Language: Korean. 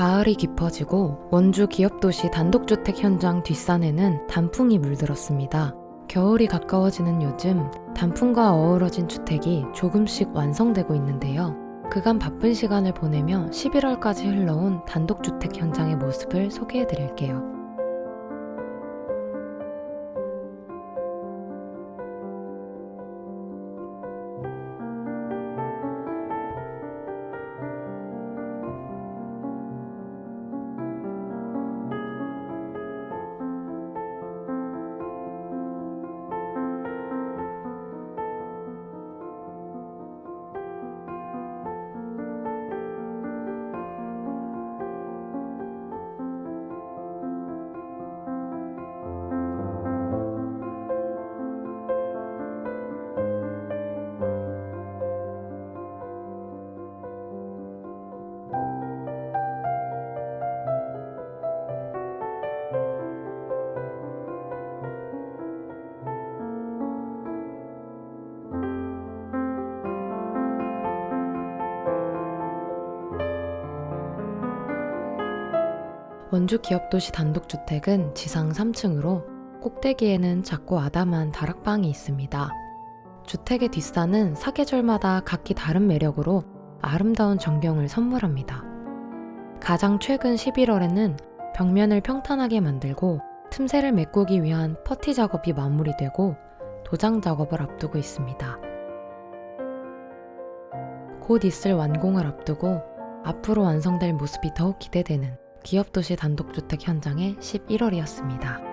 가을이 깊어지고 원주 기업도시 단독주택 현장 뒷산에는 단풍이 물들었습니다. 겨울이 가까워지는 요즘 단풍과 어우러진 주택이 조금씩 완성되고 있는데요. 그간 바쁜 시간을 보내며 11월까지 흘러온 단독주택 현장의 모습을 소개해 드릴게요. 원주 기업도시 단독주택은 지상 3층으로 꼭대기에는 작고 아담한 다락방이 있습니다. 주택의 뒷산은 사계절마다 각기 다른 매력으로 아름다운 전경을 선물합니다. 가장 최근 11월에는 벽면을 평탄하게 만들고 틈새를 메꾸기 위한 퍼티 작업이 마무리되고 도장 작업을 앞두고 있습니다. 곧 있을 완공을 앞두고 앞으로 완성될 모습이 더욱 기대되는 기업도시 단독주택 현장의 11월이었습니다.